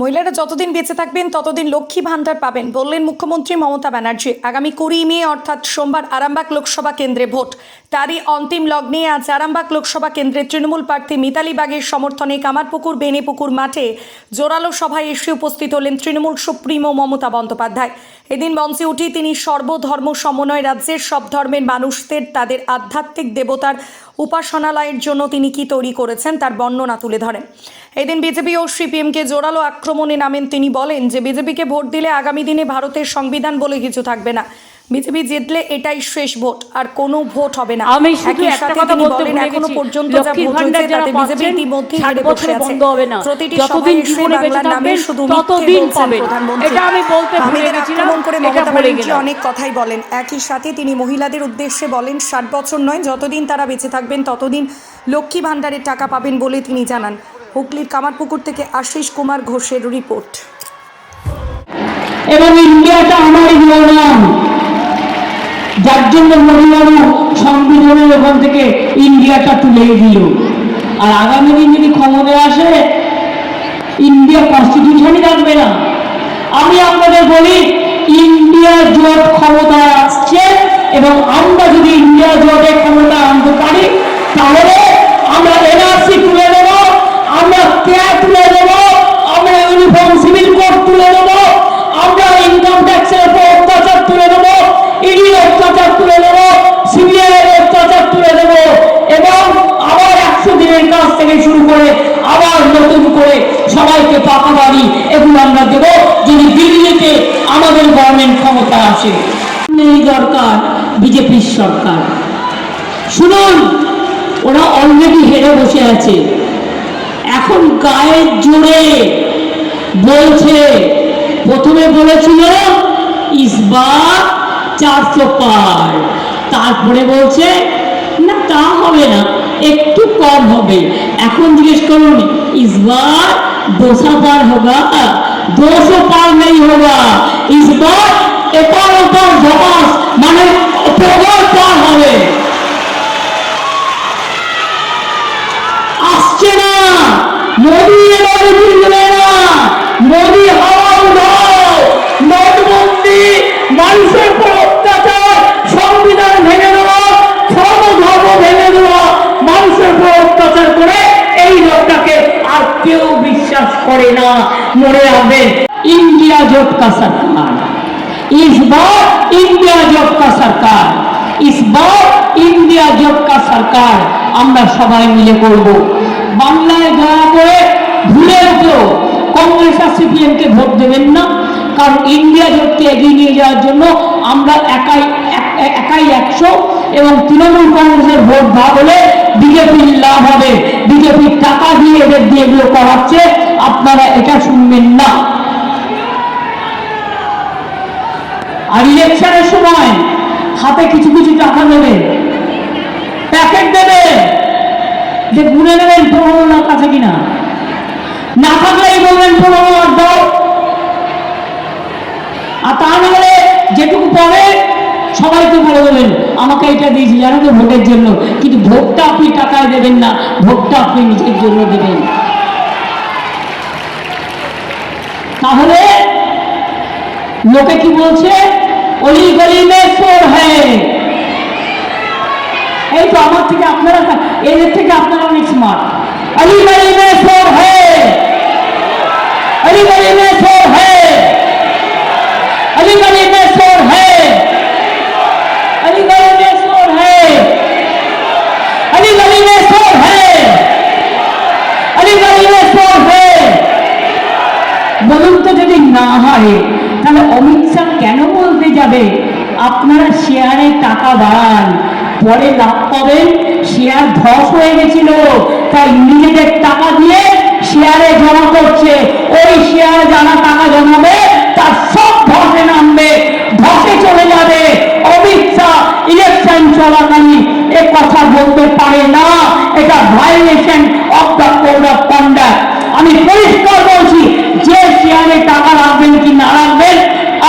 মহিলারা যতদিন বেঁচে থাকবেন, ততদিন লক্ষ্মী ভান্ডার পাবেন, বললেন মুখ্যমন্ত্রী মমতা ব্যানার্জি। আগামী কুড়ি মে, অর্থাৎ সোমবার আরামবাগ লোকসভা কেন্দ্রে ভোট। তারই অন্তিম লগ্নে আজ আরামবাগ লোকসভা কেন্দ্রের তৃণমূল প্রার্থী মিতালি বাগের সমর্থনে কামারপুকুর, বেনেপুকুর মাঠে জোরালো সভায় এসে উপস্থিত হলেন তৃণমূল সুপ্রিমো মমতা বন্দ্যোপাধ্যায়। এদিন মঞ্চে উঠে তিনি সর্বধর্ম সমন্বয় রাজ্যের সব ধর্মের মানুষদের, তাদের আধ্যাত্মিক দেবতার উপাসনালয়ের জন্য তিনি কি তৈরি করেছেন তার বর্ণনা তুলে ধরেন। এদিন বিজেপি ও সিপিএমকে জোরালো আক্রমণে নামেন তিনি বলেন যে, বিজেপিকে ভোট দিলে আগামী দিনে ভারতের সংবিধান বলে কিছু থাকবে না। বিজেপি জিতলে এটাই শেষ ভোট আর কোনো ভোট হবে না। আমি শুধু একটা কথা বলতে ভুলে এখনও পর্যন্ত যা ভোট হয়েছে তাতে বিজেপি ইতিমধ্যে হেরে বসে আছে বন্ধ হবে না। প্রতিটি যতদিন জীবনে বেঁচে থাকবেন, শুধু ততদিন। প্রধানমন্ত্রী। এটা আমি বলতে ভুলে গেছিলাম, করে মমতা বলে ব্যানার্জি অনেক কথাই বলেন। একই সাথে তিনি মহিলাদের উদ্দেশ্যে বলেন ষাট বছর নয় যতদিন তারা বেঁচে থাকবেন ততদিন লক্ষ্মী ভাণ্ডারের টাকা পাবেন বলে তিনি জানান। হুগলির কামারপুকুর থেকে আশিস কুমার ঘোষের রিপোর্ট। এবং ইন্ডিয়াটা আমার নাম যার জন্য মহিলারও সংবিধানের ওখান থেকে ইন্ডিয়াটা তুলে দিল। আর আগামী দিন যদি ক্ষমতায় আসে, ইন্ডিয়া কনস্টিটিউশনই রাখবে না। আমি আপনাদের বলি, ইন্ডিয়া জোট ক্ষমতায় আসছে এবং আমরা যদি ইন্ডিয়া জোটে ক্ষমতা আনতে পারি তাহলে আমরা এনআরসি তুলে দেব আমরা ক্যাব তুলে দেব আমরা ইউনিফর্ম সিভিল কোড তুলে দেব আমরা ইনকাম ট্যাক্সের উপর অত্যাচার তুলে দেব ইডি অত্যাচার তুলে দেব সিবিআই এর অত্যাচার তুলে দেব এবং আবার একশো দিনের কাজ থেকে শুরু করে আবার নতুন করে সবাইকে পাকা বাড়ি এগুলো আমরা দেব যদি দিল্লিতে আমাদের গভর্নমেন্ট ক্ষমতা আসে। নেই দরকার, বিজেপির সরকার। শুনুন, ওরা অলরেডি হেরে বসে আছে। এখন গায়ের জোরে বলছে, প্রথমে বলেছিল ইসবার চারশো পার। তারপরে বলছে, না, তা হবে না, একটু কম হবে। এখন জিজ্ঞেস করুন ইসবার দোসা পার হোগা দোশো পার নেই হোগা ইসবার এপার ওপার ধপাস মানে প্রবল পার হবে। আসছে না। মোদি এবার না। মোদি হাওয়া নোটবন্দি, মানুষের উপর অত্যাচার, সংবিধান ভেঙে দেওয়া সর্বধর্ম ভেঙে দেওয়া, মানুষের উপর অত্যাচার করে কেউ বিশ্বাস করে না মনে রাখবেন ইন্ডিয়া জোট কা সরকার इस बार इंडिया জোট কা সরকার इस बार ইন্ডিয়া জোট কা সরকার আমরা সবাই মিলে করব বাংলায় দয়া করে ভুলে তো কংগ্রেস আর সিপিএম কে ভোট দেবেন না কারণ ইন্ডিয়া জোটকে এগিয়ে নিয়ে যাওয়ার জন্য আমরা একাই এক- একাই একশো এবং তৃণমূল কংগ্রেসের ভোট ভাগ হলে বিজেপির লাভ হবে। বিজেপির টাকা দিয়ে এদের দিয়ে এগুলো করাচ্ছে। আপনারা এটা শুনবেন না। আর ইলেকশনের সময় হাতে কিছু কিছু টাকা দেবে প্যাকেট দেবে, যে গুনে নেবেন পনেরো লাখ আছে কিনা? না থাকলেই বলবেন পনেরো দাও। আর তা না হলে যেটুকু পাবে সবাইকে বলে দেবেন, আমাকে এটা দিয়েছি জানো তো ভোটের জন্য। কিন্তু ভোটটা আপনি টাকায় দেবেন না, ভোটটা আপনি নিজের জন্য দেবেন। তাহলে লোকে কি বলছে? অলি গলি মে হ্যায় এই তো আমার থেকে আপনারা এদের থেকে আপনারা অনেক স্মার্ট অলি গলি মে হ্যায় অলি গলি মে হ্যায় অলি গলি মে চোর হ্যায় অলি গলি মে চোর হ্যায় অলি গলি মে চোর হ্যায় চোর হ্যায় বলুন তো যদি না হয়, তাহলে অমিত শাহ কেন বলতে যাবে? আপনারা শেয়ারে টাকা বাড়ান। পরে লাভ পাবেন শেয়ার ধস হয়ে গেছিল। তাই নিজেদের টাকা দিয়ে শেয়ারে জমা করছে। ওই শেয়ারে যারা টাকা জমাবে, তার সব ধসে নামবে, ধসে চলে যাবে। অমিত শাহ ইলেকশন চলাকালীন এ কথা বলতে পারে না। এটা violation of the code of আমি পরিষ্কার বলছি, যে শেয়ারে টাকা রাখবেন কি না রাখবেন,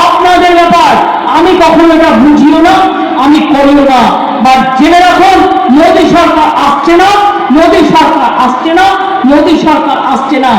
আপনাদের ব্যাপার। আমি কখনো এটা বুঝিও না, আমি করিও না। বা জেনে রাখুন, মোদী সরকার আসছে না, মোদী সরকার আসছে না, মোদী সরকার আসছে না।